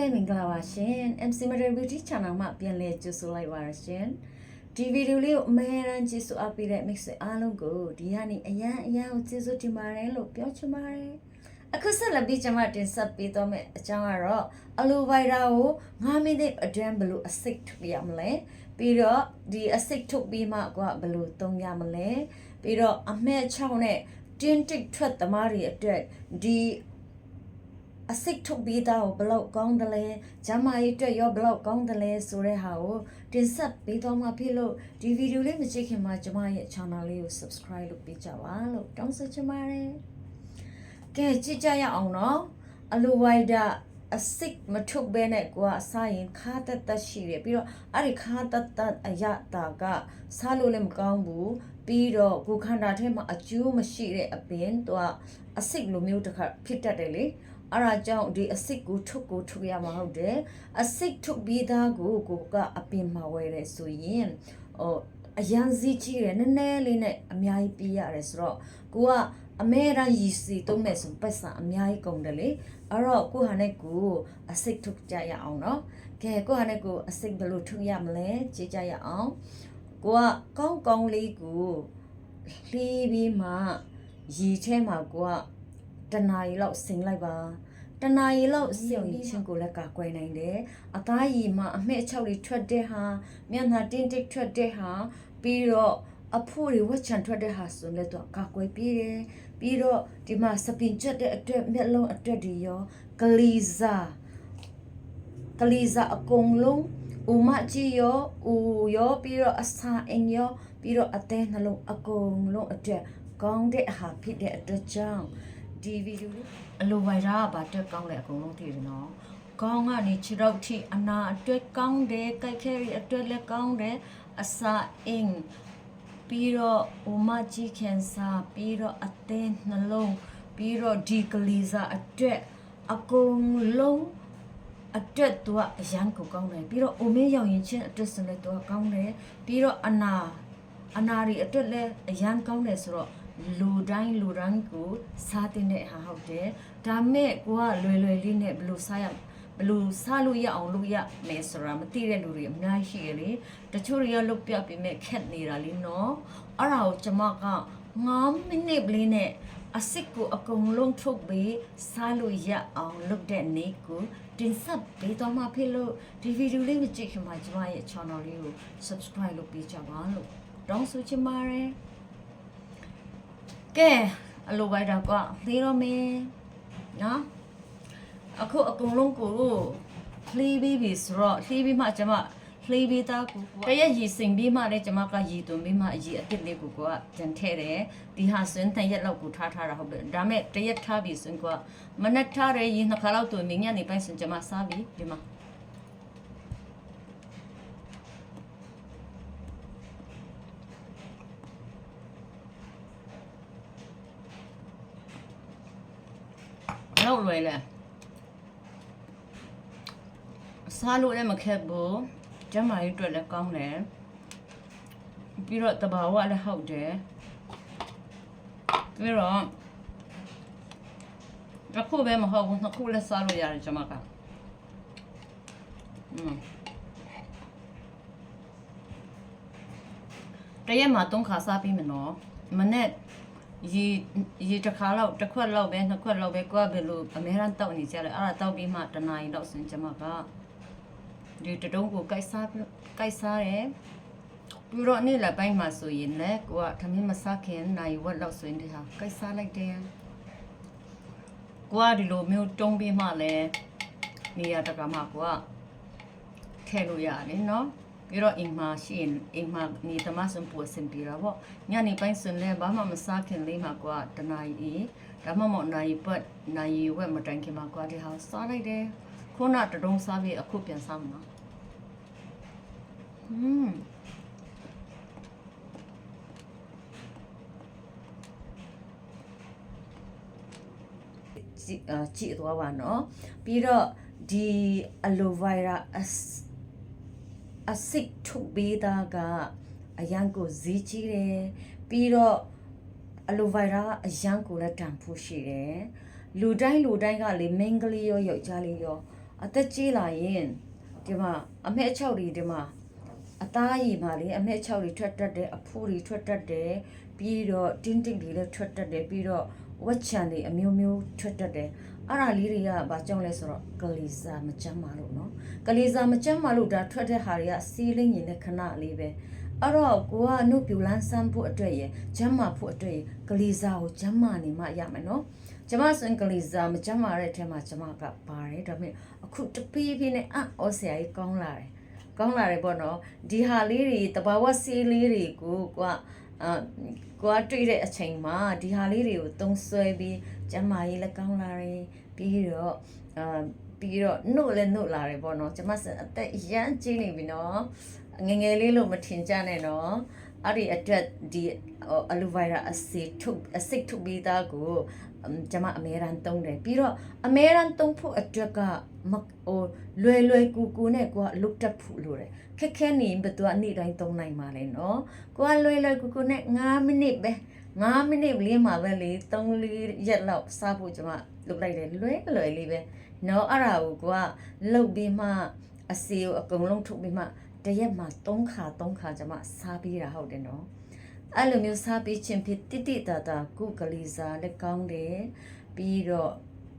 ပဲမင်္ဂလာပါရှင် MC Media Beauty Channel မှာပြန်လည်ကြိုဆိုလိုက်ပါရရှင်ဒီဗီဒီယိုလေးကိုအမဲရန်ကြည့်ဆိုအပ်ပြီးတဲ့ mix အားလုံးကိုဒီကနေ့အရန်အရန်ကိုကျေးဇူးတင်ပါတယ်လို့ပြောချင်ပါတယ်အခုဆက်လက်ပြီးကျွန်မတင်ဆက်ပေးတော့မယ့်အကြောင်းကတော့အလိုဗိုင်ရာကို9မိနစ်အတွင်းဘယ်လိုအစိတ်ထုတ်ရမလဲပြီးတော့ဒီအစိတ်ထုတ်ပြီးမှကဘယ်လိုသုံးရမလဲပြီးတော့အမဲ6နဲ့တင်းတစ်ထွက်သမားတွေအတွက်ဒီ အစိတ်ထုတ်ပြီးသားကိုဘလောက်ကောင်းတယ်လဲဂျမ်းမာရေးအတွက်ရောဘလောက်ကောင်းတယ်လဲဆိုတဲ့ဟာကိုတင်ဆက်ပေးတော့မှဖြစ်လို့ဒီဗီဒီယိုလေးမကြည့်ခင်မှာကျမရဲ့ channel လေးကို subscribe လုပ်ပေးကြပါလို့တောင်းဆိုချင်ပါတယ်ကဲကြည့်ကြရအောင်နော်အလိုဝိုင်ဒါအစိတ်မထုတ်ဘဲနဲ့ကိုကအစားရင်ခါတက်တက်ရှိတယ်ပြီးတော့အဲ့ဒီခါတက်တက်အရတာကစားလို့လည်းမကောင်းဘူးပြီးတော့ကိုခန္ဓာထဲမှာအကျိုးမရှိတဲ့အပြင်သူကအစိတ်လိုမျိုးတစ်ခါဖြစ်တတ်တယ်လေ အဲ့ဒါကြောင့်ဒီအစစ်ကိုထုတ်ကိုထုတ်ရမှာဟုတ်တယ်အစစ်ထုတ်ပြီးသားကိုကိုကအပင်မှာဝယ်တယ်ဆိုရင်ဟိုအရန်စီကြီးတယ်နည်းနည်းလေးနဲ့အများကြီးပြီးရတယ်ဆိုတော့ကိုကအမဲရန်ရီစီတုံးမဲ့ဆိုပတ်စံအများကြီးကုန်တယ်လေအဲ့တော့ကိုဟာနဲ့ကိုအစစ်ထုတ်ကြရအောင်နော်ကဲကိုဟာနဲ့ကိုအစစ်ဘယ်လိုထုတ်ရမလဲကြည့်ကြရအောင်ကိုကကောင်းကောင်းလေးကိုလှီးပြီးမှရီထဲမှာကိုက တနာရီလောက်ဆင်လိုက်ပါတနာရီလောက်ဆင်ပြီးချင်းကိုလည်းကာကွယ်နိုင်တယ်အသားရည်မှာအမှဲ့အချောက်တွေထွက်တဲ့ဟာမျက်နှာတင်းတစ်ထွက်တဲ့ဟာပြီးတော့အဖိုးတွေဝက်ချန်ထွက်တဲ့ဟာဆိုလည်းတော့ကာကွယ်ပြီးတယ်ပြီးတော့ဒီမှာစပင်ချက်တဲ့အတွက်မျက်လုံးအတွက်တွေရောဂလီဇာဂလီဇာအကုန်လုံးဦးမကြီးရောဦးရောပြီးတော့အစာအင်ရောပြီးတော့အသေးနှလုံးအကုန်လုံးအတွက်ကောင်းတဲ့အဟာဖြစ်တဲ့အတွက်ကြောင့် ဒီဗီဒီယိုလေးအလိုဝိုင်ရာကဘာတက်ကောင်းလဲအကုန်လုံးသိတယ်နော်ကောင်းကနေခြေတော့ထိအနာအတွက်ကောင်းတယ်ကြိုက်ခဲရီအတွက်လည်းကောင်းတယ်အစာအင်းပြီးတော့ဥမကြီးကန်ဆာပြီးတော့အသေးနှလုံးပြီးတော့ဒီကလီဇာအတွက်အကုန်လုံးအတွက်သူကအရန်ကိုကောင်းတယ်ပြီးတော့အိုမေးရောင်ရင်ချင်းအတွက်စလည်းသူကကောင်းတယ်ပြီးတော့အနာအနာရီအတွက်လည်းအရန်ကောင်းတယ်ဆိုတော့ လူတိုင်းလူတိုင်းကိုစားတဲ့ဟာဟုတ်တယ်ဒါမဲ့ကိုကလွယ်လွယ်လေးနဲ့ဘယ်လိုစားရဘယ်လိုစားလို့ရအောင်လုပ်ရမယ်ဆိုတာမသိတဲ့လူတွေအများကြီးရှိရလေတချို့တွေကလုတ်ပြပြီးမဲ့ခက်နေတာလीနော်အဲ့ဒါကိုကျွန်မက9မိနစ်လေးနဲ့အစစ်ကိုအကုန်လုံးထုတ်ပြီးစားလို့ရအောင်လုပ်တဲ့နေ့ကိုတင်ဆက်ပေးတော့မှဖြစ်လို့ဒီဗီဒီယိုလေးမကြည့်ခင်မှာကျွန်မရဲ့ channel လေးကို subscribe လုပ်ပေးကြပါလို့တောင်းဆိုချင်ပါတယ် ကဲအလိုပိုက်တော့ကသေးတော့မင်းနော်အခုအကုန်လုံးကိုလှီးပြီးပြီဆိုတော့လှီးပြီးမှကျွန်မလှီးပြီးသားကိုတရက်ရီစင်ပြီးမှလည်းကျွန်မကရီသွင်းပြီးမှအရီအစ်စ်လေးကိုကကြံထဲတယ်ဒီဟာစင်းတရက်လောက်ကိုထားထားတာဟုတ်တယ်ဒါမဲ့တရက်ထားပြီစင်ကမနက်ထားရရင်နှစ်ခါလောက်သွင်းမြညနေပိုင်းစင်ကျွန်မစားပြီဒီမှာ လောက်လွယ်လဲစားလို့လည်းမခက်ဘူးကျန်းမာရေးအတွက်လည်းကောင်းတယ်ပြီးတော့တဘာဝလည်းဟုတ်တယ်ပြီးတော့တစ်ခုပဲမဟုတ်ဘူးနှစ်ခုလည်းစားလို့ရတယ်ကျွန်မကอืมတရက်မှာသုံးခါစားပြီးမယ်နော်မနေ့ ရေရေတစ်ခါလောက်တစ်ခွက်လောက်ပဲနှစ်ခွက်လောက်ပဲကိုကဘယ်လိုအများရန်တောက်နေကြလဲအဲ့ဒါတောက်ပြီးမှတနာရီလောက်စင်ကျမကဒီတတုံးကိုကြိုက်စားကြိုက်စားတယ်ပြီးတော့နေ့လည်းပိုင်းမှာဆိုရင်လည်းကိုကထမင်းမစားခင်နိုင်ဝက်လောက်ဆိုရင်ဒီဟာကြိုက်စားလိုက်တယ်ကိုကဒီလိုမျိုးတုံးပြီးမှလည်းနေရာတကမှကိုကထဲလို့ရတယ်နော် ပြီးတော့အိမ်မှာရှိရင်အိမ်မှာနေသမားစွန်ပူစင်ပြေတာပေါ့ညနေပိုင်းစွန်လဲဘာမှမစားခင်လေးမှာကွာတနာရီဒါမှမဟုတ်နာရီပတ်နာရီဝက်မတိုင်ခင်မှာကွာဒီဟာစားလိုက်တယ်ခုနတတုံးစားပြီးအခုပြန်စားမှာဟွန်းကြည့်အကြည့်သွားပါနော်ပြီးတော့ဒီအလိုဗိုင်ရာ အစ်အစစ်ထုတ်ပေးတာကအရန်ကိုဈေးကြီးတယ်ပြီးတော့အလိုဗိုင်ရာကအရန်ကိုလည်းတန်ဖို့ရှိတယ်လူတိုင်းလူတိုင်းကလေမင်းကလေးရောယောက်ျားလေးရောအသက်ကြီးလာရင်ဒီမှာအမေအချောက်တွေဒီမှာအသားရည်မှာလေအမေအချောက်တွေထွက်တတ်တယ်အဖိုးတွေထွက်တတ်တယ်ပြီးတော့တင်းတင်းတွေလည်းထွက်တတ်တယ်ပြီးတော့ဝက်ချန်တွေအမျိုးမျိုးထွက်တတ်တယ် အဲ့ဒါလေးတွေကဘာကြောင့်လဲဆိုတော့ကလေးစားမကြမ်းပါလို့နော်ကလေးစားမကြမ်းပါလို့ဒါထွက်တဲ့ဟာတွေကစီးလိမ့်ရင်လည်းခဏလေးပဲအဲ့တော့ကိုကအနုပြူလန်းဆန်းဖို့အတွက်ရယ်ဂျမ်းမာဖို့အတွက်ရယ်ကလေးစားကိုဂျမ်းမာနေမှရမယ်နော်ကျမဆိုရင်ကလေးစားမကြမ်းမာတဲ့အထက်မှာကျမကပါတယ်ဒါပေမဲ့အခုတပီးပီးနဲ့အံ့ဩစရာကြီးကောင်းလာတယ်ကောင်းလာတယ်ပေါ့နော်ဒီဟာလေးတွေတဘာဝဆေးလေးတွေကိုကွာ အာကိုကတွေ့တဲ့အချိန်မှာဒီဟာလေးတွေကိုသုံးဆွဲပြီးကျမ်းမာရေးလည်းကောင်းလာတယ်ပြီးတော့အာပြီးတော့နှုတ်လည်းနှုတ်လာတယ်ပေါ့နော်ကျမစအသက်ရမ်းကြီးနေပြီနော်ငယ်ငယ်လေးလို့မထင်ကြနဲ့နော်အဲ့ဒီအတွက်ဒီအလူဗိုင်ရာအစစ်ထုတ်အစစ်ထုတ်ပြီးသားကိုအမ် ကျွန်မအမေရန်တုံးတယ်ပြီးတော့အမေရန်တုံးဖို့အတွက်ကမဟိုလွယ်လွယ်ကူကူနဲ့ကိုကလုတ်တက်ဖို့လို့တယ်ခက်ခဲနေဘယ်သူကနေ့တိုင်းတုံးနိုင်ပါလဲနော်ကိုကလွယ်လွယ်ကူကူနဲ့9မိနစ်ပဲ9မိနစ်လေးမှာပဲလေ3လေးရက်လောက်စားဖို့ကျွန်မလုပ်လိုက်တယ်လွယ်လွယ်လေးပဲနော်အဲ့ဒါကိုကိုကလုတ်ပြီးမှအစီကိုအကုန်လုံးထုတ်ပြီးမှတစ်ရက်မှာ3ခါ3ခါကျွန်မစားပြီးတာဟုတ်တယ်နော် အဲ့လိုမျိုးစားပြီးချင်းဖြစ်တိတိတတာကုကလေးစားလည်းကောင်းတယ်ပြီးတော့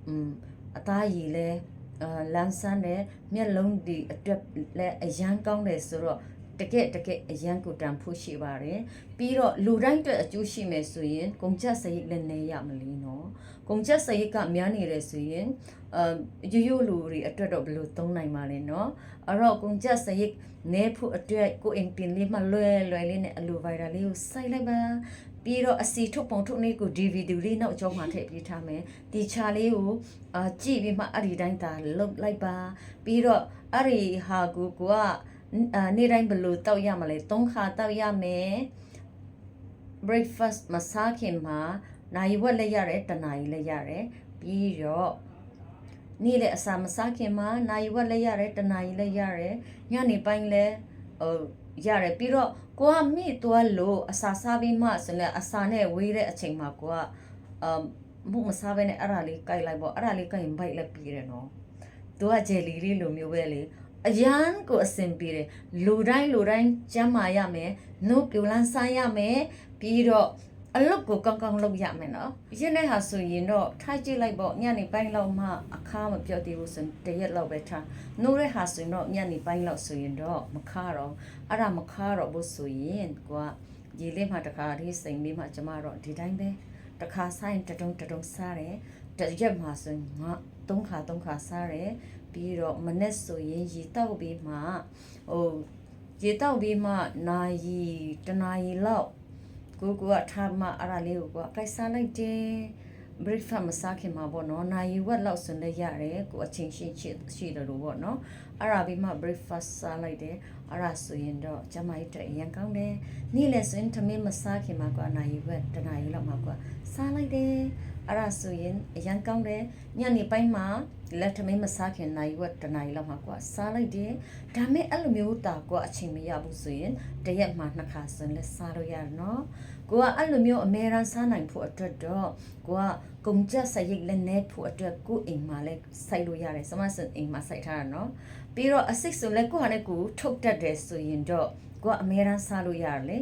อืมအသားရည်လည်းအာလန်းဆန်းတယ်မျက်လုံးဒီအတွက်လည်းအရန်ကောင်းတယ်ဆိုတော့ တကက်တကက်အရန်ကိုတန်ဖို့ရှိပါတယ်ပြီးတော့လူတိုင်းအတွက်အကျိုးရှိမယ်ဆိုရင်ကုန်ချက်စရိတ်လည်းနေရမလီနော်ကုန်ချက်စရိတ်ကများနေတယ်ဆိုရင်အာရိုးရိုးလူတွေအတွက်တော့ဘယ်လိုသုံးနိုင်မှာလဲနော်အဲ့တော့ကုန်ချက်စရိတ်နေဖို့အတွက်ကိုအင်တင်လေးမှလွယ်လွယ်လေးနဲ့အလိုဗိုင်ရာလေးကိုစိုက်လိုက်ပါပြီးတော့အစီထုတ်ပုံထုတ်နေကို DVD လေးနောက်ကျောင်းမှာထည့်ပေးထားမယ်ဒီချာလေးကိုအာကြည့်ပြီးမှအဲ့ဒီတိုင်းသာလုတ်လိုက်ပါပြီးတော့အဲ့ဒီဟာကိုကိုကအာ နေ့တိုင်းဘယ်လိုတောက်ရမလဲ၃ခါတောက်ရမယ် breakfast မစားခင်မှာနိုင်ဝက်လည်းရတယ်တနာရီလည်းရတယ်ပြီးတော့နေ့လည်းအစာမစားခင်မှာနိုင်ဝက်လည်းရတယ်တနာရီလည်းရတယ်ညနေပိုင်းလည်းဟိုရတယ်ပြီးတော့ကိုကမိသွားလို့အစာစားပြီးမှဆိုလည်းအစာနဲ့ဝေးတဲ့အချိန်မှာကိုကအမ်မှုမစားဘဲနဲ့အဲ့ဒါလေးကြိုက်လိုက်ပေါ့အဲ့ဒါလေးကြိုက်ရင်ဘိုက်လည်းပြီးတယ်နော်သူကဂျယ်လီလေးလိုမျိုးပဲလေ အရန်ကိုအစင်ပြေတယ်လူတိုင်းလူတိုင်းကျမ်းမာရမယ်နှုတ်ပြူလန်းစားရမယ်ပြီးတော့အလုပ်ကိုကောင်းကောင်းလုပ်ရမယ်နော်ရင်းတဲ့ဟာဆိုရင်တော့ထားကြည့်လိုက်ပေါ့ညနေပိုင်းလောက်မှအခါမပြော့သေးဘူးဆိုရင်တရက်လောက်ပဲထားနှုတ်တဲ့ဟာဆိုရင်တော့ညနေပိုင်းလောက်ဆိုရင်တော့မခါတော့အဲ့ဒါမခါတော့ဘူးဆိုရင်ကိုကရေလေးမှတစ်ခါလေးစိန်လေးမှကျမတော့ဒီတိုင်းပဲတစ်ခါဆိုင်တတုံတတုံစားတယ်တစ်ရက်မှဆိုရင်ငါ သုံးခါသုံးခါစားတယ်ပြီးတော့မနေ့ဆိုရင်ရေတောက်ပြီးမှဟိုရေတောက်ပြီးမှနာရီတနာရီလောက်ကိုကထားမှအဲ့ဒါလေးကိုကကိုက်စားလိုက်တယ် breakfast မစားခင်မှာပေါ့နော်နိုင်ဝက်လောက်ဆွလည်းရတယ်ကိုအချင်းချင်းချစ်ရှိတယ်လို့ပေါ့နော်အဲ့ဒါပြီးမှ breakfast စားလိုက်တယ်အဲ့ဒါဆိုရင်တော့ကျမကြီးတက်အရင်ကောင်းတယ်နေ့လည်ဆိုရင်သမင်းမစားခင်မှာကနိုင်ဝက်တနာရီလောက်မှာကစားလိုက်တယ်အဲ့ဒါဆိုရင်အရင်ကောင်းတယ်ညနေပိုင်းမှာလက်သမင်းမစားခင်နိုင်ဝက်တနာရီလောက်မှာကစားလိုက်တယ်ဒါမဲ့အဲ့လိုမျိုးတာကအချိန်မရဘူးဆိုရင်တရက်မှာနှစ်ခါဆိုရင်လည်းစားလို့ရတယ်နော် ကိုကအဲ့လိုမျိုးအမေရန်စားနိုင်ဖို့အတွက်တော့ကိုကကုံကြက်စရိတ်လည်းနဲဖို့အတွက်ကိုအိမ်မှာလည်းစိုက်လို့ရတယ်စမစအိမ်မှာစိုက်ထားတာနော်ပြီးတော့အစိတ်ဆိုလည်းကိုကလည်းကိုထုတ်တတ်တယ်ဆိုရင်တော့ကိုကအမေရန်စားလို့ရတယ်လေ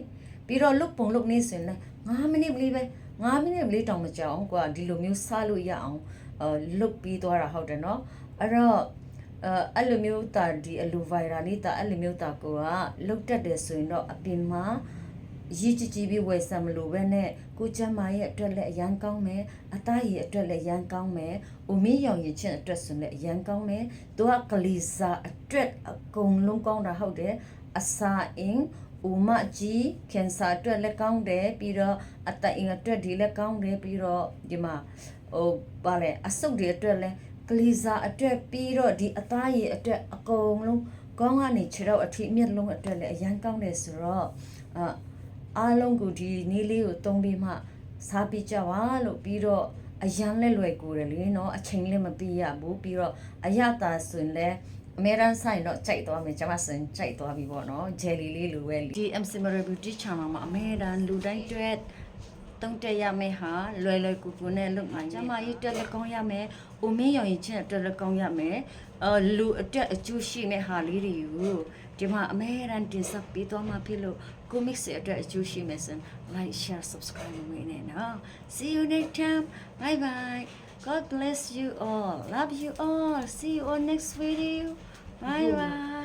ပြီးတော့လုတ်ပုံလုတ်နေဆိုရင်လည်း9မိနစ်လေးပဲ9မိနစ်လေးတောင်မကြောက်အောင်ကိုကဒီလိုမျိုးစားလို့ရအောင်အဲလုတ်ပြီးသွားတာဟုတ်တယ်နော်အဲ့တော့အဲအဲ့လိုမျိုးတာဒီအလူဗိုင်ရာလေးတာအဲ့လိုမျိုးတာကိုကလုတ်တက်တယ်ဆိုရင်တော့အပြင်မှာ ရည်ကြည်ကြည်ပြီးဝယ်ဆံမလို့ပဲနဲ့ကိုကျမ်းမာရဲ့အတွက်လည်းအရန်ကောင်းမယ်အသားရည်အတွက်လည်းရန်ကောင်းမယ်။ဦးမင်းရောင်ရည်ချင်းအတွက်ဆိုလည်းအရန်ကောင်းမယ်။သူကကလေးစားအတွက်အကုန်လုံးကောင်းတာဟုတ်တယ်။အစာအင်းဦးမကြီးကင်ဆာအတွက်လည်းကောင်းတယ်ပြီးတော့အသက်အင်းအတွက်ဒီလည်းကောင်းတယ်ပြီးတော့ဒီမှာဟိုပါလေအဆုတ်တွေအတွက်လည်းကလေးစားအတွက်ပြီးတော့ဒီအသားရည်အတွက်အကုန်လုံးကောင်းကနေခြေတော့အထိအမြက်လုံးအတွက်လည်းအရန်ကောင်းတယ်ဆိုတော့အာ အားလုံးကိုဒီနေ့လေးကိုတုံးပြီးမှစားပြကြပါလို့ပြီးတော့အရန်လက်လွယ်ကိုတယ်လေနော်အချိန်လည်းမပြရဘူးပြီးတော့အရသာဆိုရင်လည်းအမေရန်ဆိုင်တော့ကြိုက်သွားမယ်ကျွန်မဆိုရင်ကြိုက်သွားပြီပေါ့နော်ဂျယ်လီလေးလိုပဲဒီ MC Mary Beauty Channel မှာအမေရန်လူတိုင်းတွဲတုံးတက်ရမယ်ဟာလွယ်လွယ်ကူကူနဲ့လုပ်မှကျမရေးတက်လက်ကောင်းရမယ်။အိုမင်းရောင်ရင်ချင်းတက်လက်ကောင်းရမယ်အော်လူအတက်အကျိုးရှိမဲ့ဟာလေးတွေကိုဒီမှာအမဲရန်တင်ဆက်ပေးသွားမှာဖြစ်လို့ ကိုမစ်ရဲ့အတွက်အကျိုးရှိမယ်ဆိုရင် like share subscribe လုပ်နေနဲ့နော် see you next time bye bye god bless you all love you all see you on next video bye bye